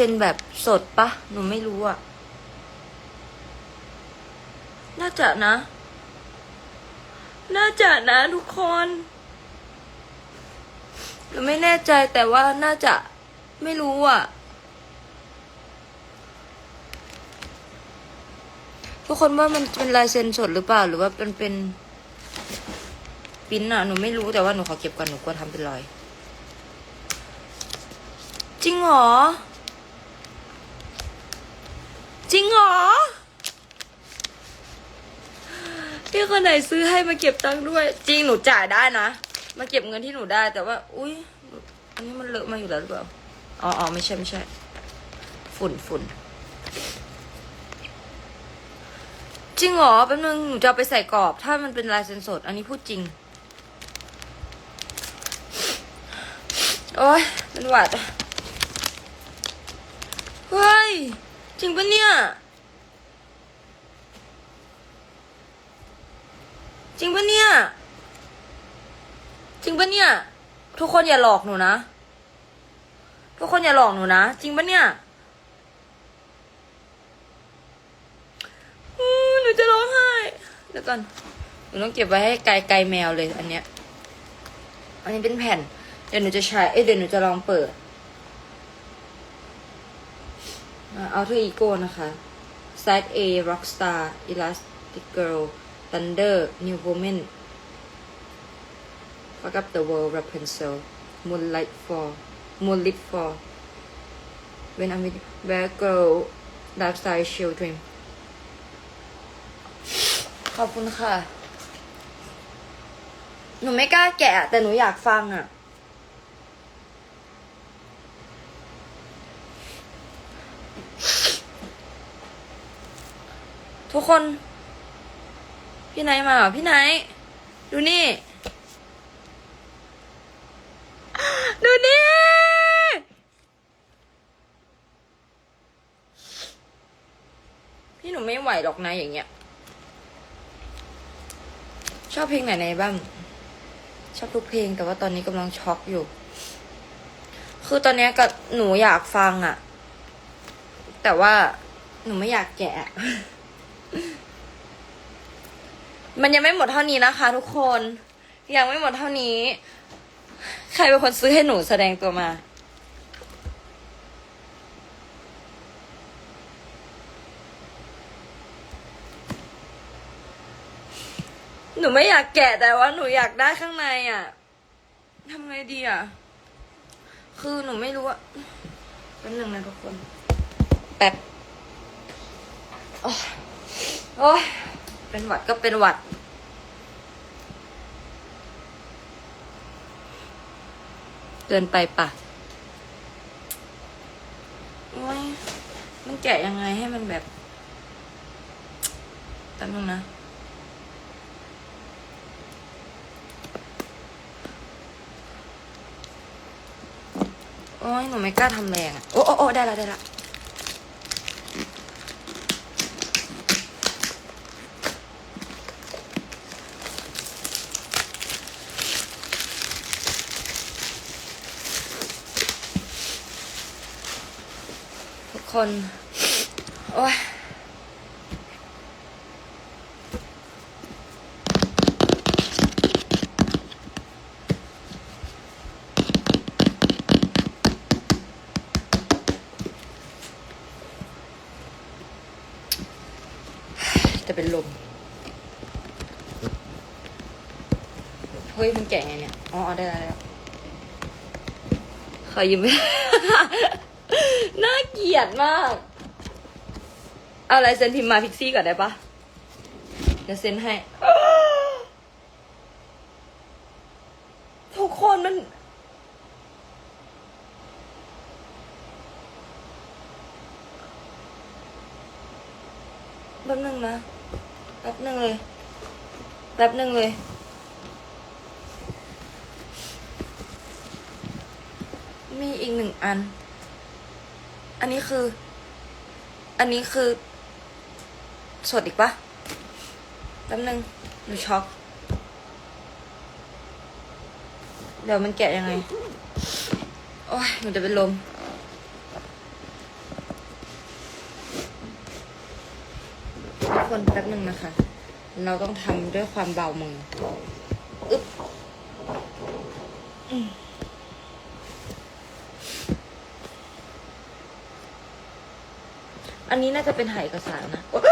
ซ็นแบบสดปะหนูไม่รู้อะน่าจะนะ น่าจะนะทุกคนหนูไม่แน่ใจแต่ว่าน่าจะไม่รู้อะทุกคนว่ามันเป็นลายเซ็นสดหรือเปล่า หรือว่าเป็นเป็นปิ้นอะหนูไม่รู้แต่ว่าหนูขอเก็บก่อนหนูกลัวทำเป็นรอย จริงเหรอ จริงเหรอพี่คนไหนซื้อให้มาเก็บตังค์ด้วย จริงหนูจ่ายได้นะ มาเก็บเงินที่หนูได้ แต่ว่า อุ้ยอันนี้มันเลอะมาอยู่แล้วหรือเปล่าอ๋ออ๋อไม่ใช่ไม่ใช่ ฝุ่นฝุ่นจริงเหรอแป๊บนึงหนูจะเอาไปใส่กรอบ ถ้ามันเป็นลายเซ็นสด อันนี้พูดจริง โอ้ยเป็นหวัดเฮ้ย จริงปะเนี่ย จริงปะเนี่ย จริงปะเนี่ย ทุกคนอย่าหลอกหนูนะ ทุกคนอย่าหลอกหนูนะ จริงปะเนี่ยหนูจะร้องไห้ เดี๋ยวก่อน หนูต้องเก็บไว้ให้ไกลไกลแมวเลยอันเนี้ย อันนี้เป็นแผ่น เดี๋ยวหนูจะใช้ เอ้ยเดี๋ยวหนูจะลองเปิด เอาเธออีโก้นะคะ Side A Rockstar Elastic Girl Thunder New Woman Fuck up the world Rapunzel Moonlight for Moonlit for When I'm with Bad Girl Dark Side Children ขอบคุณค่ะ หนูไม่กล้าแกะ แต่หนูอยากฟังอะ ทุกคน พี่ไนท์มาเหรอพี่ไนท์ดูนี่ ดูนี่ พี่หนูไม่ไหวหรอกนะอย่างเงี้ย ชอบเพลงไหนในบ้าง ชอบทุกเพลงแต่ว่าตอนนี้กำลังช็อกอยู่ คือตอนนี้ยก็หนูอยากฟังอะแต่ว่าหนูไม่อยากแกะ มันยังไม่หมดเท่านี้นะคะ ทุกคน ยังไม่หมดเท่านี้ ใครเป็นคนซื้อให้หนูแสดงตัวมา หนูไม่อยากแกะแต่ว่าหนูอยากได้ข้างในอะทำไงดีอะ คือหนูไม่รู้ว่าเป็นหนึ่งนะทุกคน แป๊บ โอ้โอ้ย เป็นหวัดก็เป็นหวัด เกินไปปะโอ้ยมันแกะยังไงให้มันแบบแป๊บนึงนะโอ้ยหนูไม่กล้าทำแรงอะ โอ้โอ้โอ้ได้ละได้ละ คน โอ้ยจะเป็นลม เฮ้ย มันแกะไงเนี่ย อ๋อได้แล้วได้แล้วขอยืมไป น่าเกลียดมาก เอาอะไรเซ็นพิมพ์มาพิกซี่ก่อนได้ปะเดี๋ยวเซ็นให้ ทุกคนมัน แป๊บนึงนะ แป๊บนึงเลย แป๊บนึงเลยมีอีกหนึ่งอัน อันนี้คือ อันนี้คือ สดอีกปะแป๊บนึงหนูช็อก เดี๋ยวมันแกะยังไง โอ้ยหนูจะเป็นลม ทุกคนแป๊บนึงนะคะ เราต้องทำด้วยความเบามือ อันนี้น่าจะเป็นหายเอกสารนะโอ๊ย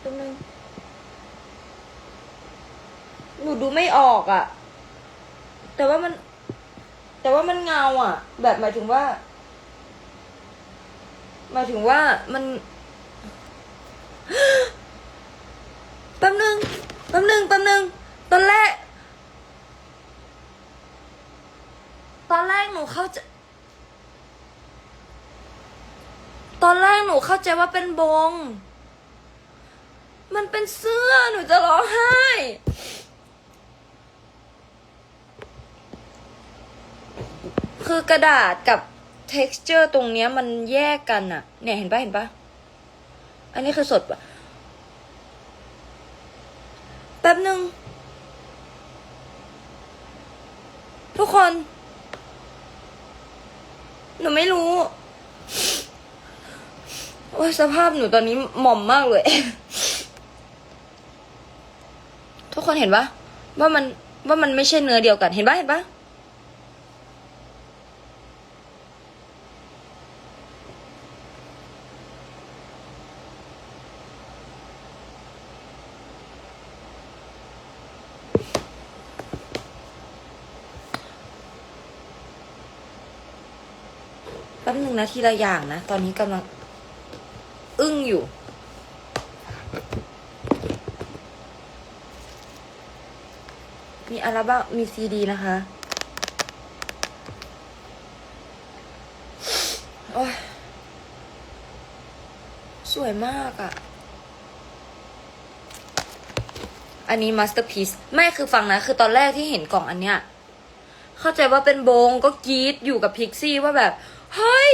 แป๊บนึงหนูดูไม่ออกอะ่ะ แต่ว่ามัน แต่ว่ามันเงาอะ แบบหมายถึงว่าหมายถึงว่ามันแป๊บนึงแป๊บนึงแป๊บนึงตอนแรก ตอนแรกหนูเข้าใจ ตอนแรกหนูเข้าใจว่าเป็นบง มันเป็นเสื้อหนูจะร้องไห้ คือกระดาษกับ texture ตรงเนี้ยมันแยกกันอะเนี่ยเห็นปะเห็นปะอันนี้คือสดปะแป๊บหนึ่งทุกคน หนูไม่รู้ โอ้ยสภาพหนูตอนนี้หม่อมมากเลย ทุกคนเห็นปะว่ามันว่ามันไม่ใช่เนื้อเดียวกัน เห็นปะเห็นปะแป๊บหนึ่งนะทีละอย่างนะ ตอนนี้กำลัง อึ้งอยู่ มีอัลบั้มมีซีดีนะคะ โอ้ย สวยมากอะ่ะ อันนี้มาสเตอร์พีซไม่คือฟังนะ คือตอนแรกที่เห็นกล่องอันเนี้ย เข้าใจว่าเป็นบงก็กรีดอยู่กับพิกซี่ว่าแบบ เฮ้ย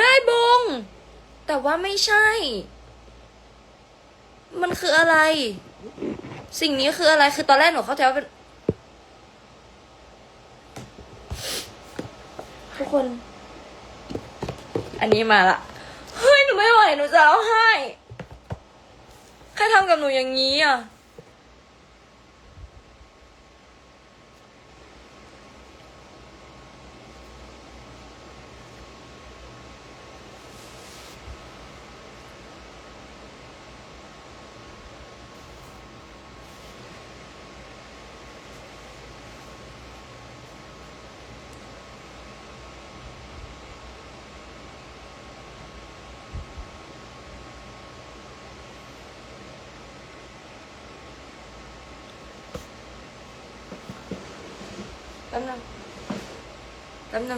ได้บง แต่ว่าไม่ใช่ มันคืออะไร สิ่งนี้คืออะไร คือตอนแรกหนูเข้าใจว่าเป็น ทุกคน อันนี้มาละ เฮ้ย หนูไม่ไหว หนูจะร้องไห้ ใครทำกับหนูอย่างนี้อะ แป๊บนึ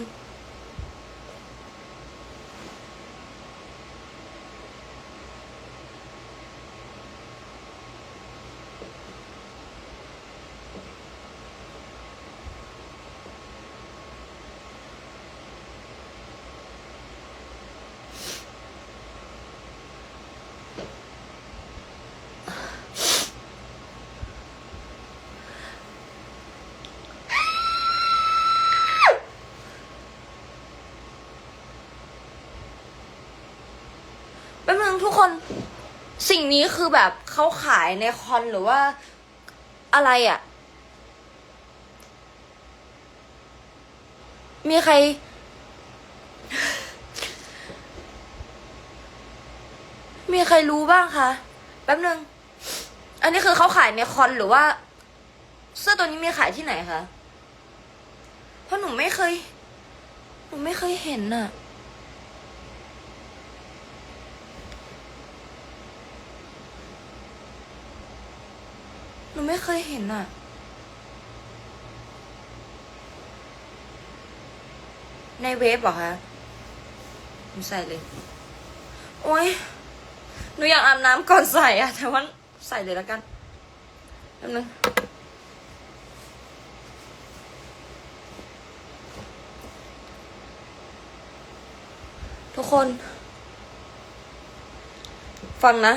งแป๊บนึงทุกคนสิ่งนี้คือแบบเขาขายในคอนหรือว่าอะไรอะ่ะ มีใคร มีใครรู้บ้างคะแป๊บนึง อันนี้คือเขาขายในคอนหรือว่า เสื้อตัวนี้มีขายที่ไหนคะ เพราะหนูไม่เคย หนูไม่เคยเห็นน่ะ นูไม่เคยเห็นอะในเวฟเหรอคะหนูใส่เลย โอ๊ยหนูอยากอาบน้ำก่อนใส่อะแต่ว่าใส่เลยแล้วกันแป๊บนึงทุกคน ฟังนะ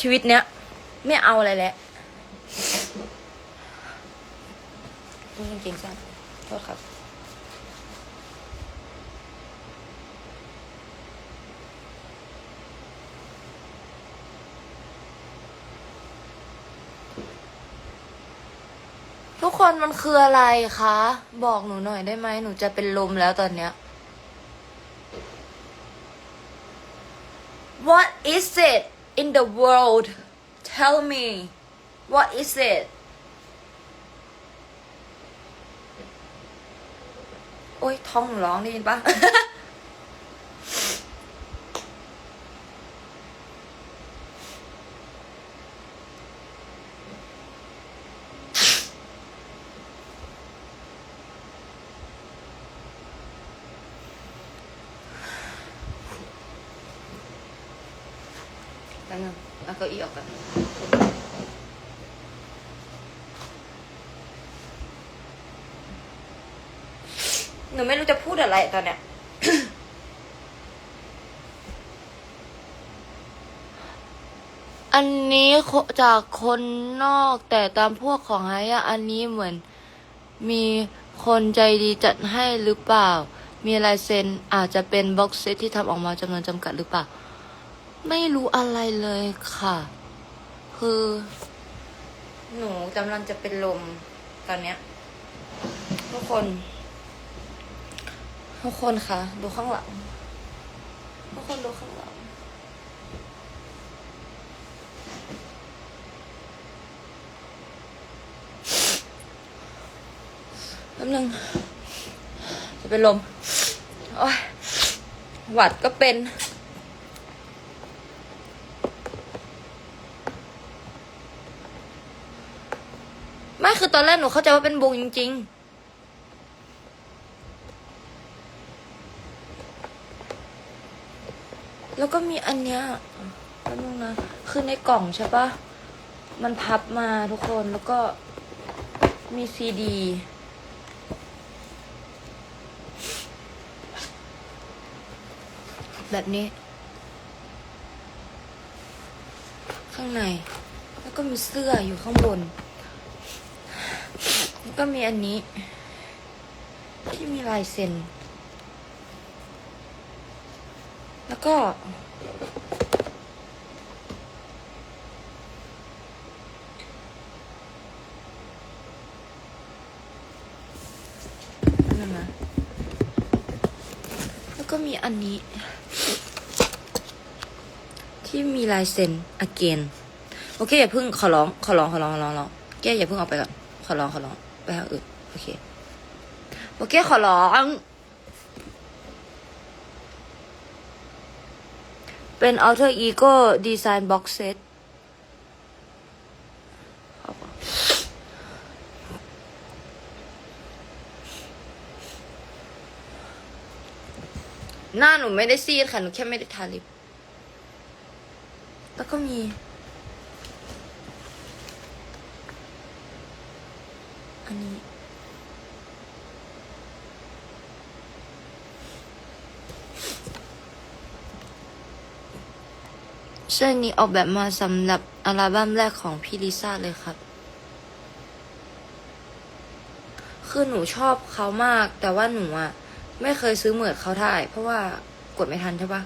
ชีวิตเนี้ย ไม่เอาอะไรแล้วนี่จริงๆสั้นโทษครับทุกคนมันคืออะไรคะ บอกหนูหน่อยได้ไหมหนูจะเป็นลมแล้วตอนเนี้ย What is it in the world Tell me What is it โอ้ยท้องหนูร้องได้ยินปะแป๊บนึงเก้าอี้ออกก่อน ไม่รู้จะพูดอะไรตอนเนี้ย อันนี้จากคนนอกแต่ตามพวกของไฮอะอันนี้เหมือน มีคนใจดีจัดให้หรือเปล่า มีลายเซ็นอาจจะเป็นบ็อกเซตที่ทำออกมาจำนวนจำกัดหรือเปล่า ไม่รู้อะไรเลยค่ะ คือ หนูกำลังจะเป็นลมตอนเนี้ยทุกคน ทุกคนคะดูข้างหลัง ทุกคนดูข้างหลัง แป๊บนึงจะเป็นลม โอ้ยหวัดก็เป็นไม่คือตอนแรกหนูเข้าใจว่าเป็นบุงจริง ๆ แล้วก็มีอันเนี้ยแป๊บนึงนะคือในกล่องใช่ปะมันพับมาทุกคนแล้วก็มีซีดีแบบนี้ ข้างใน แล้วก็มีเสื้ออยู่ข้างบน แล้วก็มีอันนี้ ที่มีลายเซ็น แล้วก็ แล้วก็มีอันนี้ ที่มีลายเซ็น again โอเค อย่าเพิ่งขอร้อง ขอร้อง ขอร้อง ขอร้องขอร้องแกอย่าเพิ่งเอาไปก่อน ขอร้อง ขอร้อง ไปหาอื่น โอเค โอเค ขอร้อง เป็น alter ego design box set เอก่อนหน้าหนูไม่ได้ซีดค่ะ หนูแค่ไม่ได้ทาลิป แล้วก็มี อันนี้ เสื้อนี้ออกแบบมาสำหรับอัลบั้มแรกของพี่ลิซ่าเลยครับ คือหนูชอบเขามาก แต่ว่าหนูอะไม่เคยซื้อเหมือนเขาถ่าย เพราะว่ากดไม่ทันใช่ปะ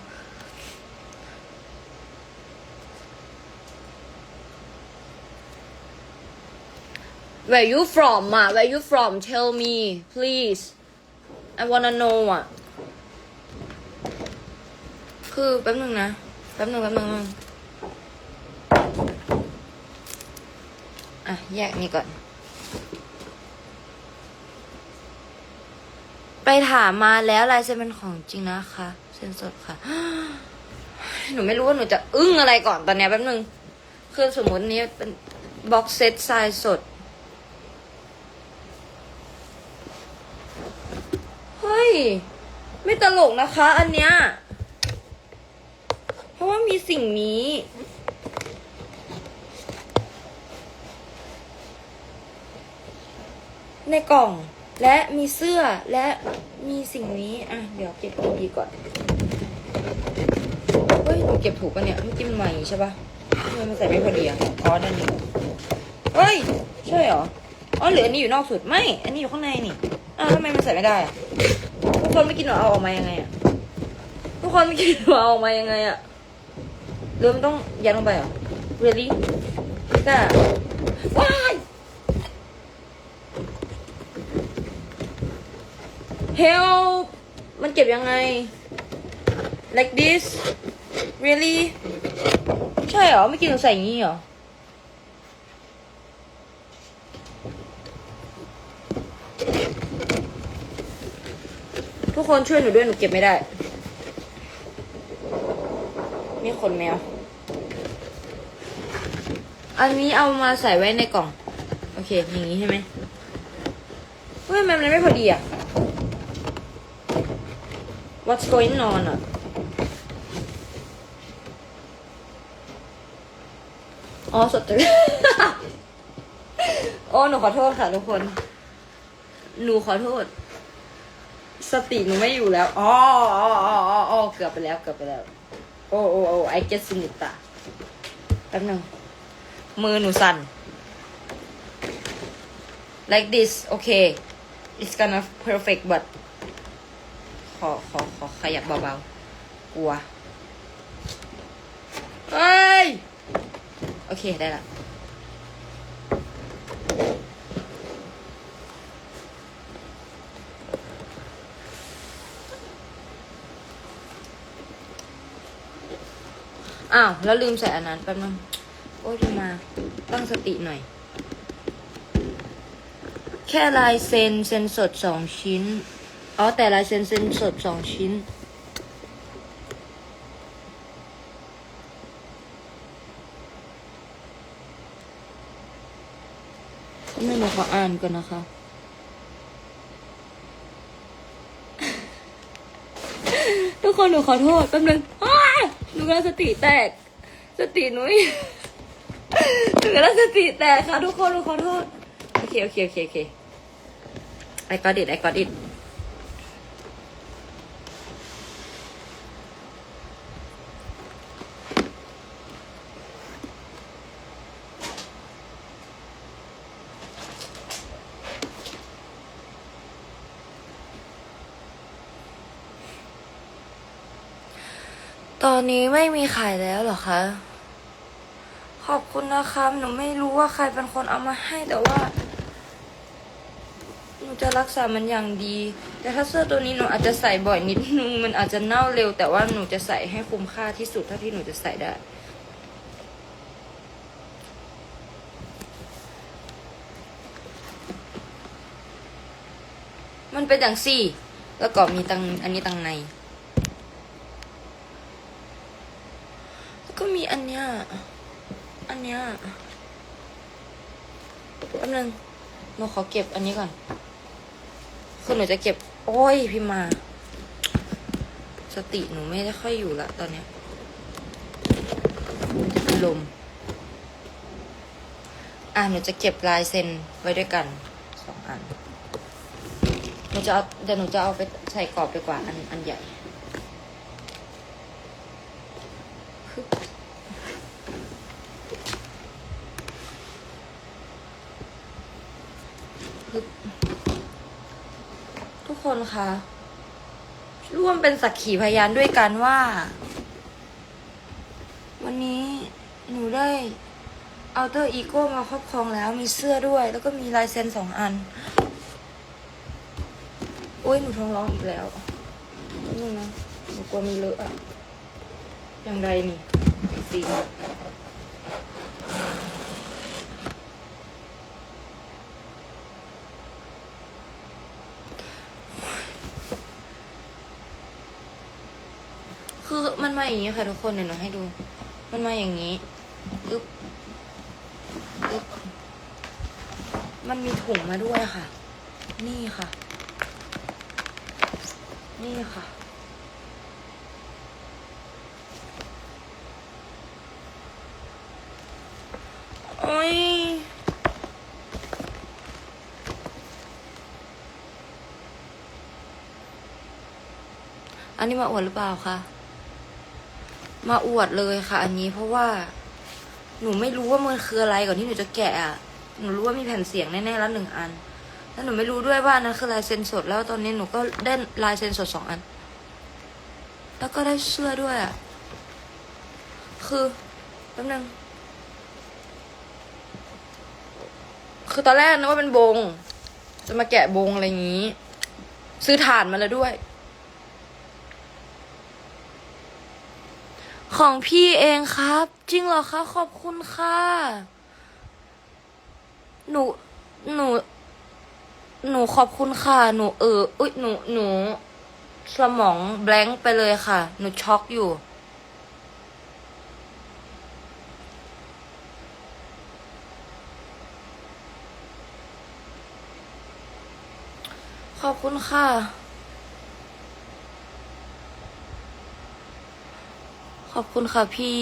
Where you from อะ Where you from Tell me please I wanna know อะคือแป๊บนึงนะ แป๊บนึงแป๊บนึงแป๊บนึง อะ แยกนี่ก่อน ไปถามมาแล้วลายเซ็นเป็นของจริงนะคะ เซ็นสดค่ะ หนูไม่รู้ว่าหนูจะอึ้งอะไรก่อนตอนเนี้ยแป๊บนึง คือสมมตินี้เป็นบ็อกเซตทรายสด เฮ้ย ไม่ตลกนะคะ อันเนี้ย เพราะว่ามีสิ่งนี้ ในกล่องและมีเสื้อและมีสิ่งนี้ อะ เดี๋ยวเก็บดีก่อน เฮ้ยหนูเก็บถูกปะเนี่ยเมื่อกี้มันมาอย่างงี้ใช่ปะทำไมมันใส่ไม่พอดีอะอ๋อนั่นนี่เฮ้ย ใช่เหรอ อ๋อเหลืออันนี้อยู่นอกสุด ไม่ อันนี้อยู่ข้างในนี่ อ้าวทำไมมันใส่ไม่ได้อะทุกคนไม่กินหนูเอาออกมายังไงอะ ทุกคนไม่กินหนูเอาออกมายังไงอะหรือมันต้องยัดลงไปเหรอ really จ้าว้าย help มันเก็บยังไง like this really ใช่เหรอไม่กินหนูใส่อย่างนี้เหรอทุกคนช่วยหนูด้วยหนูเก็บไม่ได้มีขนแมว อันนี้เอามาใส่ไว้ในกล่อง โอเค อย่างนี้ใช่ไหมเฮ้ยมันไม่พอดีอะ What's going on อะอ๋อสดจืดโอ้หนูขอโทษค่ะทุกคน หนูขอโทษ สติหนูไม่อยู่แล้ว อ๋ออ๋ออ๋ออ๋อเกือบไปแล้ว เกือบไปแล้ว โอ้โอ้โอ้ I get สนิตะแป๊บหนึงมือหนูสั่น like this okay it's gonna perfect but อขอขอขยับเบาๆ กลัวเฮ้ย โอเคได้ละอ้าว แล้วลืมใส่อันนั้นแป๊บนึงโอ้ยมา ตั้งสติหน่อย แค่ลายเซ็นเซ็นสดสองชิ้น อ๋อ แต่ลายเซ็นเซ็นสดสองชิ้น ไม่หนูขออ่านก่อนนะคะ ทุกคนหนูขอโทษแป๊บนึงหนูกำลังสติแตก สติหนูหนูกำลังสติแตกค่ะ ทุกคนหนูขอโทษ โอเค โอเค โอเคโอเค I got it I got it ตอนนี้ไม่มีขายแล้วหรอคะ ขอบคุณนะคะหนูไม่รู้ว่าใครเป็นคนเอามาให้แต่ว่า หนูจะรักษามันอย่างดี แต่ถ้าเสื้อตัวนี้หนูอาจจะใส่บ่อยนิดนึง มันอาจจะเน่าเร็ว แต่ว่าหนูจะใส่ให้คุ้มค่าที่สุดเท่าที่หนูจะใส่ได้มันเป็นอย่างสี่ แล้วก็มีตังอันนี้ตังใน แล้วก็มีอันเนี้ ยอันเนี้ยแป๊บนึงหนูขอเก็บอันนี้ก่อน คือหนูจะเก็บ โอ้ยพี่มา สติหนูไม่ได้ค่อยอยู่ละตอนเนี้ยมันจะเป็นลม อะหนูจะเก็บลายเซ็นไว้ด้วยกันสองอันหนูจะเอาเดี๋ยวหนูจะเอาไปใส่กรอบดีกว่าอันอันใหญ่ คนคะ ร่วมเป็นสักขีพยานด้วยกันว่า วันนี้หนูได้เอาเตอร์อีโก้มาครอบครองแล้วมีเสื้อด้วย แล้วก็มีลายเซ็นสองอัน โอ้ยหนูท้องร้องอีกแล้วนี่นะหนูกลัวมันเลอะอะอย่างไรนี่สีคือ มาอย่างนี้ค่ะทุกคนเดี๋ยวหนูให้ดู มันมาอย่างนี้อึ๊บอึ๊บมันมีถุงมาด้วยค่ะ นี่ค่ะ นี่ค่ะ โอ้ยอันนี้มาอวดหรือเปล่าคะ มาอวดเลยค่ะ อันนี้เพราะว่า หนูไม่รู้ว่ามันคืออะไรก่อนที่หนูจะแกะอะหนูรู้ว่ามีแผ่นเสียงแน่ๆแล้วหนึ่งอัน แล้วหนูไม่รู้ด้วยว่านนั้นคือลายเซ็นสด แล้วตอนนี้หนูก็ได้ลายเซ็นสดสองอัน แล้วก็ได้เสื้อด้วยอะคือแป๊บนึงคือตอนแรกนึกว่าเป็นบง จะมาแกะบงอะไรอย่างนี้ ซื้อถ่านมาแล้วด้วย ของพี่เองครับ จริงเหรอคะ ขอบคุณค่ะ หนู หนู หนูขอบคุณค่ะ หนูเอออุ้ยหนู หนู สมองแบงค์ไปเลยค่ะ หนูช็อกอยู่ ขอบคุณค่ะ ขอบคุณค่ะพี่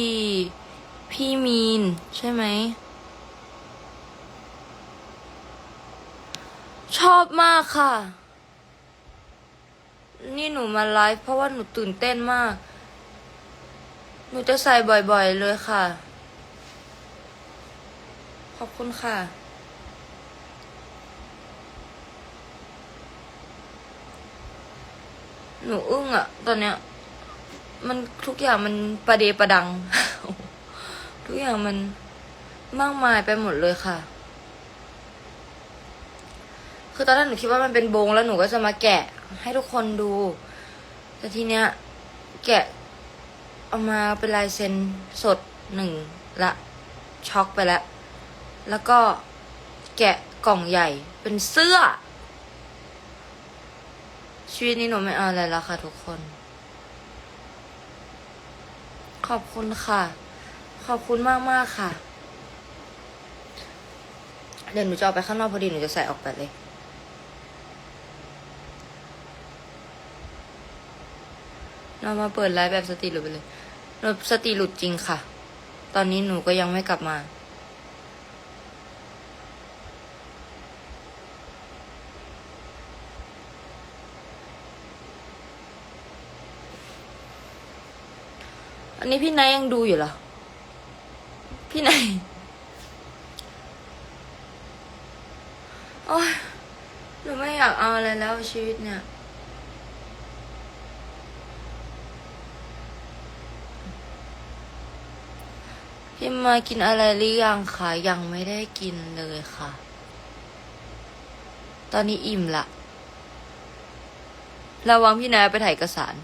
พี่มีน ใช่ไหม ชอบมากค่ะ นี่หนูมาไลฟ์เพราะว่าหนูตื่นเต้นมาก หนูจะใส่บ่อยๆเลยค่ะ ขอบคุณค่ะหนูอึ้งอะตอนเนี้ย มันทุกอย่างมันประเดประดัง ทุกอย่างมันมากมายไปหมดเลยค่ะ คือตอนแรกหนูคิดว่ามันเป็นโบงแล้วหนูก็จะมาแกะให้ทุกคนดู แต่ทีเนี้ย แกะเอามาเป็นลายเซ็นสดหนึ่งละช็อกไปแล้ว แล้วก็แกะกล่องใหญ่เป็นเสื้อ ชีวิตนี้หนูไม่เอาอะไรแล้วค่ะทุกคน ขอบคุณค่ะ ขอบคุณมากมากค่ะ เดี๋ยวหนูจะออกไปข้างนอกพอดีหนูจะใส่ออกไปเลย เรามาเปิดไลฟ์แบบสติหลุดไปเลยสติหลุดจริงค่ะ ตอนนี้หนูก็ยังไม่กลับมา อันนี้พี่นายยังดูอยู่เหรอ พี่นายโอ้ยหนูไม่อยากเอาอะไรแล้วชีวิตเนี่ย พี่มากินอะไรหรือยังคะยังไม่ได้กินเลยค่ะ ตอนนี้อิ่มละระวังพี่นายไปถ่ายเอกสาร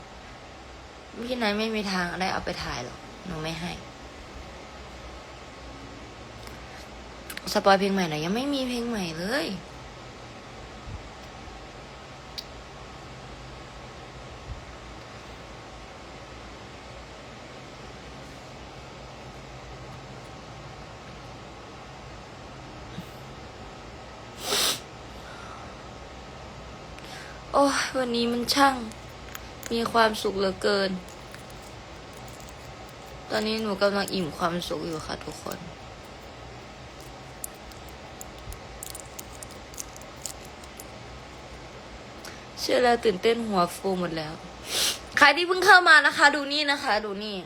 พี่นายไม่มีทางได้เอาไปถ่ายหรอกหนูไม่ให้สปอยเพลงใหม่หน่อยยังไม่มีเพลงใหม่เลย โอ้วันนี้มันช่าง มีความสุขเหลือเกิน ตอนนี้หนูกำลังอิ่มความสุขอยู่ค่ะทุกคนเชื่อแล้วตื่นเต้นหัวฟูหมดแล้ว ใครที่เพิ่งเข้ามานะคะ ดูนี่นะคะ ดูนี่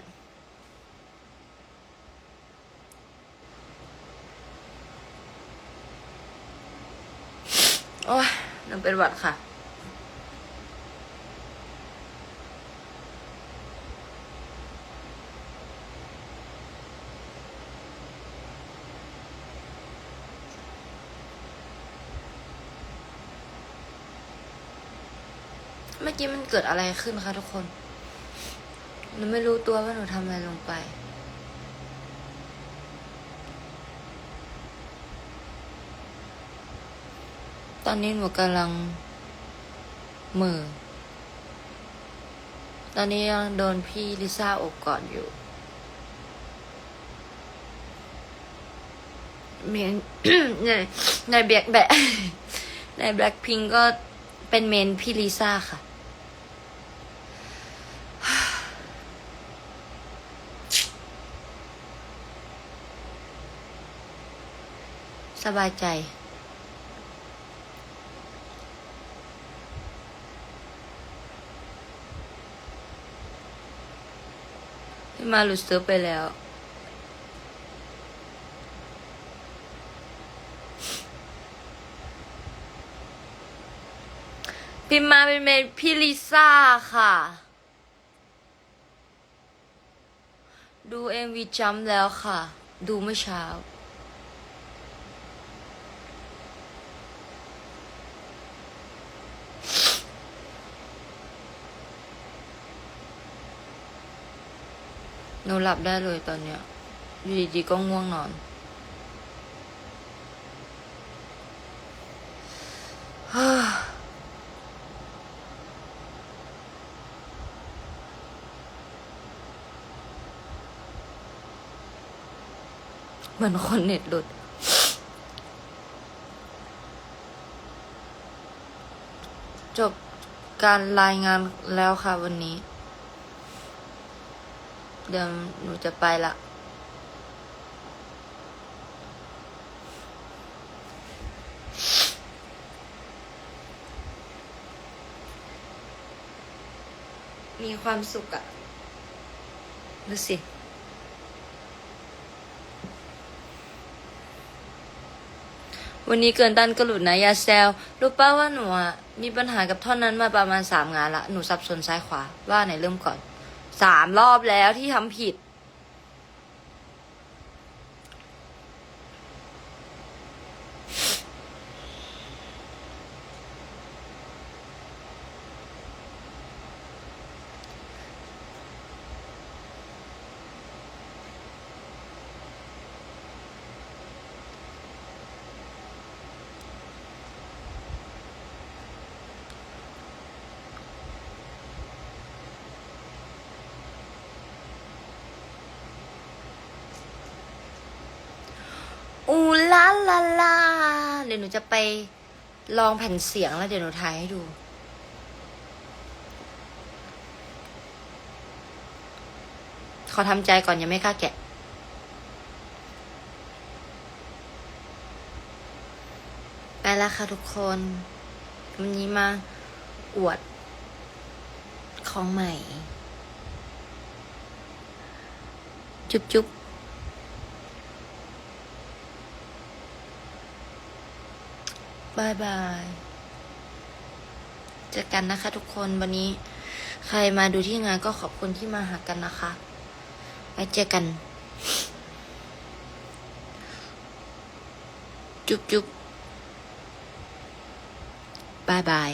โอ้ยหนูเป็นหวัดค่ะ กี้มันเกิดอะไรขึ้นคะทุกคน หนูไม่รู้ตัวว่าหนูทำอะไรลงไป ตอนนี้หนูกำลังเหมือตอนนี้ยังโดนพี่ลิซ่าอบกอดอยู่ เมนในในแบล็คแบะในแบล็คพิงก็เป็นเมนพี่ลิซ่าค่ะ สบายใจ พี่มาหลุดเซิร์ฟไปแล้วพิมพ์มาเป็นเมนพี่ลิซ่าค่ะ ดูเอ็มวีจัมแล้วค่ะ ดูเมื่อเช้า นูหลับได้เลยตอนเนี้ยอยู่ดีๆก็ง่วงนอน เหมือนคนเน็ตหลุด จบการรายงานแล้วค่ะวันนี้ เดี๋ยวหนูจะไปละมีความสุขอะดูสิ วันนี้เกินตันก็หลุดนะ ยาแซว รู้ป้าว่าหนูอะมีปัญหากับท่อนนั้นมาประมาณสามงานละ หนูสับสนซ้ายขวา ว่าไหนเริ่มก่อน สามรอบแล้วที่ทำผิด อู ลาลาลาเดี๋ยวหนูจะไปลองแผ่นเสียงแล้วเดี๋ยวหนูถ่ายให้ดู ขอทำใจก่อนยังไม่กล้าแกะไปแล้วค่ะทุกคน วันนี้มาอวดของใหม่ จุ๊บจุ๊บ บายบายเจอกันนะคะ ทุกคนวันนี้ ใครมาดูที่งานก็ขอบคุณที่มาหากันนะคะไว้เจอกัน จุ๊บจุ๊บบายบาย